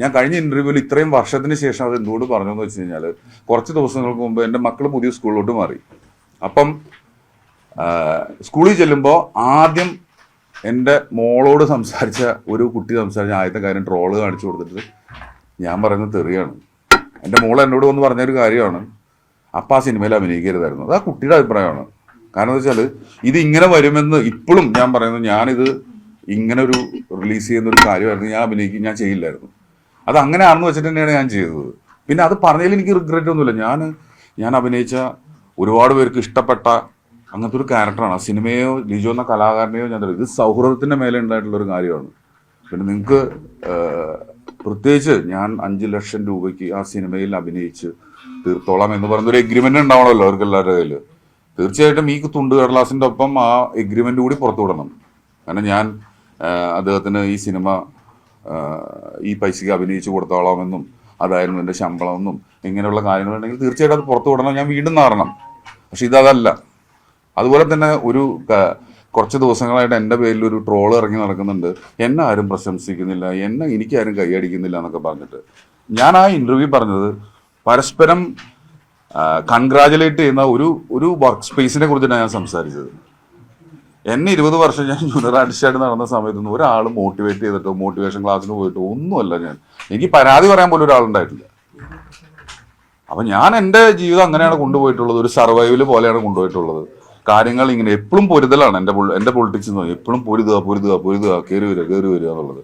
ഞാൻ കഴിഞ്ഞ ഇന്റർവ്യൂവിൽ ഇത്രയും വർഷത്തിന് ശേഷം അത് എന്തുകൊണ്ട് പറഞ്ഞു എന്ന് വെച്ച് കഴിഞ്ഞാൽ കുറച്ച് ദിവസങ്ങൾക്ക് മുമ്പ് എന്റെ മക്കൾ പുതിയ സ്കൂളിലോട്ട് മാറി. അപ്പം സ്കൂളിൽ ചെല്ലുമ്പോൾ ആദ്യം എന്റെ മോളോട് സംസാരിച്ച ഒരു കുട്ടി സംസാരിച്ച ആദ്യത്തെ കാര്യം ട്രോൾ കാണിച്ചു കൊടുത്തിട്ട് ഞാൻ പറയുന്നത് തെറിയാണ്. എന്റെ മോൾ എന്നോട് വന്ന് പറഞ്ഞൊരു കാര്യമാണ്. അപ്പം ആ സിനിമയിൽ അഭിനയിക്കരുതായിരുന്നു. അത് ആ കുട്ടിയുടെ അഭിപ്രായമാണ്. കാരണം എന്താ വെച്ചാൽ ഇത് ഇങ്ങനെ വരുമെന്ന് ഇപ്പോഴും ഞാൻ പറയുന്നത് ഞാനിത് ഇങ്ങനെ ഒരു റിലീസ് ചെയ്യുന്ന ഒരു കാര്യമായിരുന്നു. ഞാൻ അഭിനയിക്കും ഞാൻ ചെയ്യില്ലായിരുന്നു. അത് അങ്ങനെയാണെന്ന് വെച്ചിട്ട് തന്നെയാണ് ഞാൻ ചെയ്തത്. പിന്നെ അത് പറഞ്ഞതിൽ എനിക്ക് റിഗ്രറ്റ് ഒന്നുമില്ല. ഞാൻ ഞാൻ അഭിനയിച്ച ഒരുപാട് പേർക്ക് ഇഷ്ടപ്പെട്ട അങ്ങനത്തെ ഒരു ക്യാരക്ടറാണ് ആ സിനിമയോ ലിജോ എന്ന കലാകാരനെയോ ഞാൻ ഇത് സൗഹൃദത്തിന്റെ മേലെ ഉണ്ടായിട്ടുള്ള ഒരു കാര്യമാണ്. പിന്നെ നിങ്ങൾക്ക് പ്രത്യേകിച്ച് ഞാൻ അഞ്ച് ലക്ഷം രൂപയ്ക്ക് ആ സിനിമയിൽ അഭിനയിച്ച് തീർത്തോളാം എന്ന് പറയുന്ന ഒരു എഗ്രിമെന്റ് ഉണ്ടാവണമല്ലോ അവർക്ക് എല്ലാവരുടെ കയ്യിൽ തീർച്ചയായിട്ടും ഈ തുണ്ട് കടലാസിന്റെ ഒപ്പം ആ എഗ്രിമെന്റ് കൂടി പുറത്തു വിടണം കാരണം ഞാൻ അദ്ദേഹത്തിന് ഈ സിനിമ ഈ പൈസയ്ക്ക് അഭിനയിച്ച് കൊടുത്തോളാമെന്നും അതായിരുന്നു എന്റെ ശമ്പളമെന്നും ഇങ്ങനെയുള്ള കാര്യങ്ങളുണ്ടെങ്കിൽ തീർച്ചയായിട്ടും അത് പുറത്തു വിടണം. ഞാൻ വീണ്ടും നാറണം പക്ഷെ ഇതല്ല അതുപോലെ തന്നെ ഒരു കുറച്ച് ദിവസങ്ങളായിട്ട് എന്റെ പേരിൽ ഒരു ട്രോൾ ഇറങ്ങി നടക്കുന്നുണ്ട്. എന്നെ ആരും പ്രശംസിക്കുന്നില്ല. എന്നെ എനിക്കാരും കൈയടിക്കുന്നില്ല എന്നൊക്കെ പറഞ്ഞിട്ട്. ഞാൻ ആ ഇന്റർവ്യൂ പറഞ്ഞത് പരസ്പരം കൺഗ്രാജുലേറ്റ് ചെയ്യുന്ന ഒരു ഒരു വർക്ക് സ്പേസിനെ കുറിച്ചിട്ടാണ് ഞാൻ സംസാരിച്ചത്. എന്നെ ഇരുപത് വർഷം ഞാൻ ജൂനിയർ ആർട്ടിസ്റ്റായിട്ട് നടന്ന സമയത്തൊന്നും ഒരാൾ മോട്ടിവേറ്റ് ചെയ്തിട്ടോ മോട്ടിവേഷൻ ക്ലാസ്സിന് പോയിട്ടോ ഒന്നുമല്ല ഞാൻ. എനിക്ക് പരാതി പറയാൻ പോലും ഒരാളുണ്ടായിട്ടില്ല. അപ്പം ഞാൻ എന്റെ ജീവിതം അങ്ങനെയാണ് കൊണ്ടുപോയിട്ടുള്ളത്. ഒരു സർവൈവൽ പോലെയാണ് കൊണ്ടുപോയിട്ടുള്ളത്. കാര്യങ്ങൾ ഇങ്ങനെ എപ്പോഴും പൊരുതലാണ് എന്റെ എന്റെ പൊളിറ്റിക്സ് എന്ന് എപ്പോഴും പൊരുതുക പൊരുതുക പൊരുതുക കയറി വരിക കയറി വരിക എന്നുള്ളത്.